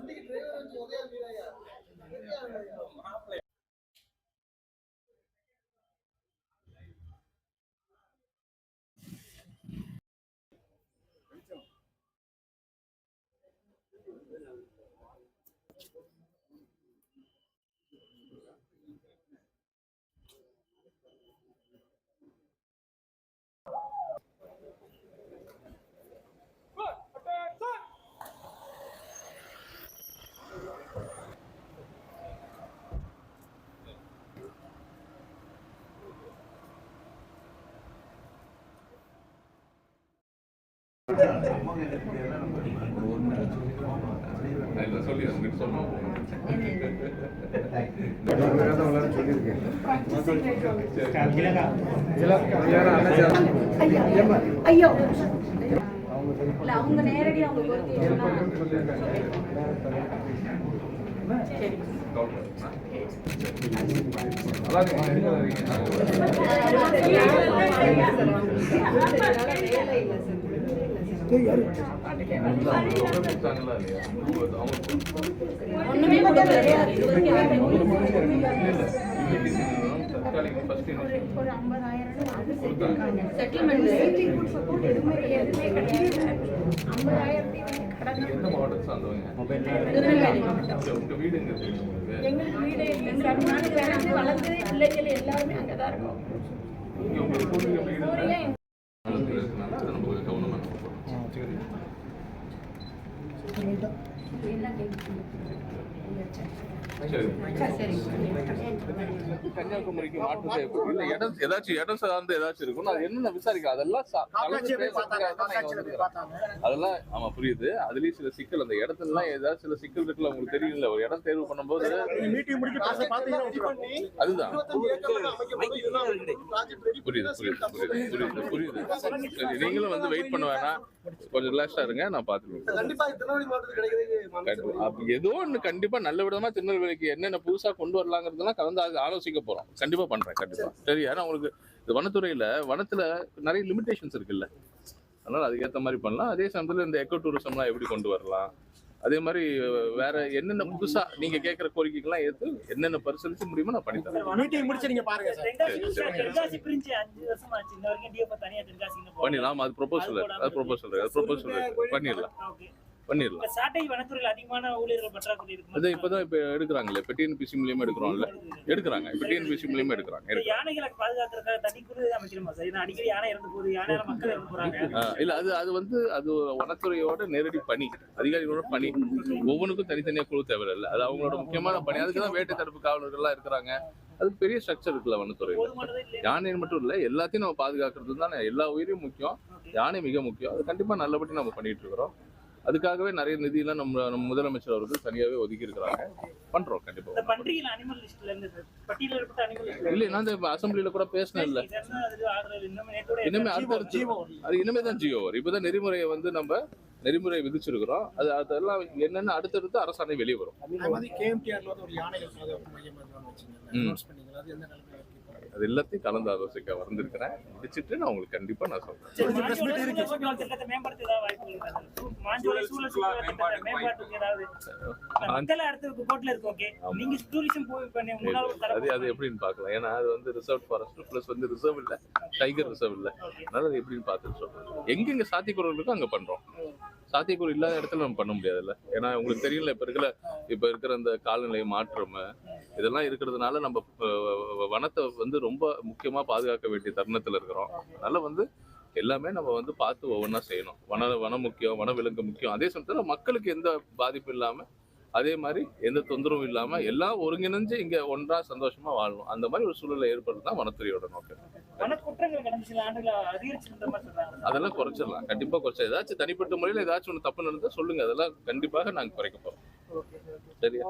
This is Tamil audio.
வண்டிக்கு டிரைவர் வச்சு ஒரே வீரையா ஐயோ இல்ல அவங்க நேரடியா அவங்க ஐம்பதாயிரத்தி கடன் எந்த மாவட்டத்தை சார்ந்தவங்க உங்க வீடு எங்க எங்களுக்கு இல்லை பிள்ளைகள் எல்லாருமே இருக்கோம் இங்க உங்க பூர்வீக வீடு சூரியா காலத்துல இருக்கனால அதை நம்ம கொஞ்சம் கவனமா நம்ம போறோம். என்ன கன்னியாகுமரிக்கு மாற்று இடம் ஏதாச்சும் இடம் சார்ந்து ஏதாச்சும் இருக்கும் அது என்னென்ன விசாரிக்க அதெல்லாம். அதெல்லாம் ஆமா புரியுது. அதுலயும் சில சிக்கல். அந்த இடத்துல எல்லாம் ஏதாவது சில சிக்கல் இருக்குல்ல உங்களுக்கு தெரியல ஒரு இடம் தேர்வு பண்ணும்போது அதுதான். புரியுது புரியுது புரியுது புரியுது புரியுது. சரி நீங்களும் வந்து வெயிட் பண்ண வேணாம். கொஞ்சம் ரிலாக்ஸா இருங்க நான் பாத்துருவேன் ஏதோ ஒண்ணு கண்டிப்பா நல்ல விதமா திருநெல்வேலிக்கு என்னென்ன புதுசா கொண்டு வரலாங்கிறதெல்லாம் கலந்து ஆலோ- ஆலோசிக்க போறோம். கண்டிப்பா பண்றேன் கண்டிப்பா. சரி. ஏன்னா உங்களுக்கு இந்த வனத்துறையில வனத்துல நிறைய லிமிடேஷன்ஸ் இருக்குல்ல. அதனால அதுக்கேத்த மாதிரி பண்ணலாம். அதே சமயத்துல இந்த எக்கோ டூரிசம்லாம் எப்படி கொண்டு வரலாம்? அதே மாதிரி வேற என்னென்ன புதுசா நீங்க கேட்கிற கோரிக்கைகள்லாம் ஏத்து என்னென்ன பரிசீலிச்சு முடியுமோ நான் பண்ணி தரேன். முடிச்சு நீங்க பாருங்க சார். பண்ணிடலாம். அது ப்ரொபோசல் அது ப்ரொபோசல் அது ப்ரொபோசல் பண்ணிடலாம். ஓகே. பண்ணிடலாம். சாட்டை வனத்துறையில் அதிகமான ஊழியர்கள் பற்றாக்குறை இருக்கு அது இப்பதான் இப்ப எடுக்கிறாங்கல்ல இப்ப டிஎன்பிசி மூலியமா எடுக்கிறோம்ல. எடுக்கிறாங்க. இப்ப டிஎன்பிசி மூலியமா எடுக்கிறாங்க. யானைகளை பாதுகாக்கிறதுக்காக தனி குழு அமைக்கணுமா சார்? ஏன்னா அடிக்கடி யானை இறந்து போகுது யானையால மக்கள் இறந்து போறாங்க. இல்ல அது அது வந்து அது வனத்துறையோட நேரடி பணி. அதிகாரிகளோட பணி. ஒவ்வொன்றுக்கும் தனித்தனியா குழு தேவையில்ல. அது அவங்களோட முக்கியமான பணி. அதுக்கு தான் வேட்டை தடுப்பு காவலர்கள்லாம் இருக்கிறாங்க. அது பெரிய ஸ்ட்ரக்சர் இருக்குல்ல இல்லை யானை மட்டும் இல்ல எல்லாத்தையும் நம்ம பாதுகாக்கிறது தானே எல்லா உயிரும் முக்கியம். யானை மிக முக்கியம். அது கண்டிப்பா நல்லபடி நம்ம பண்ணிட்டு இருக்கிறோம். அதுக்காகவே நிறைய நிதியெல்லாம் நம்ம நம்ம முதலமைச்சர் அவர்கள் தனியாவே ஒதுக்கி இருக்கிறாங்க பண்றோம் கண்டிப்பா. இந்த பன்றிகள் அனிமல் லிஸ்ட்ல இருந்து பட்டியலிடப்பட்ட அனிமல் லிஸ்ட்ல இல்ல நான் இந்த அசம்பிளில கூட பேசினேன் இல்ல. இனிமே அடுத்தடுத்து அது இனிமே தான் ஜியோ வரும். இப்பதான் நெறிமுறையை வந்து நம்ம நெறிமுறை விதிச்சிருக்கிறோம். அது அதெல்லாம் என்னென்ன அடுத்தடுத்து அரசாணை வெளியே வரும். அது எல்லாத்தையும் கலந்து ஆலோசிக்க வந்திருக்கிறேன். முடிச்சிட்டு நான் உங்களுக்கு கண்டிப்பா நான் சொல்றேன். அது அது எப்படின்னு பார்க்கலாம். ஏன்னா அது வந்து ரிசர்வ் ஃபாரஸ்ட் ப்ளஸ் வந்து ரிசர்வ் இல்ல. டைகர் ரிசர்வ் இல்ல. அதனால அது எப்படின்னு பார்த்துட்டு சொல்றேன். எங்கெங்க சாத்தியக்கூறு இருக்கோ அங்க பண்றோம். சாத்தியக்கூறு இல்லாத இடத்துல நம்ம பண்ண முடியாதுல்ல. ஏன்னா உங்களுக்கு தெரியல இப்ப இருக்கிற இப்ப இருக்கிற அந்த காலநிலை மாற்றம் இதெல்லாம் இருக்கிறதுனால நம்ம வனத்தை வந்து ரொம்ப முக்கியமா பாதுகாக்க வேண்டிய தருணத்துல இருக்கிறோம். அதனால வந்து எல்லாமே நம்ம வந்து பார்த்து ஒவ்வொன்றா செய்யணும். வன வனம் முக்கியம் வனவிலங்கு முக்கியம். அதே சமயத்துல மக்களுக்கு எந்த பாதிப்பும் இல்லாம அதே மாதிரி எந்த தொந்தரவும் இல்லாம எல்லாம் ஒருங்கிணைஞ்சு இங்க ஒன்றா சந்தோஷமா வாழணும். அந்த மாதிரி ஒரு சூழலை ஏற்படுறது தான் வனத்துறையோட நோக்கம். அதெல்லாம் குறைச்சிடலாம். கண்டிப்பா குறைச்சா ஏதாச்சும் தனிப்பட்ட முறையில் ஏதாச்சும் ஒன்று தப்பு நடந்தா சொல்லுங்க. அதெல்லாம் கண்டிப்பாக நாங்க குறைக்க போறோம். சரியா?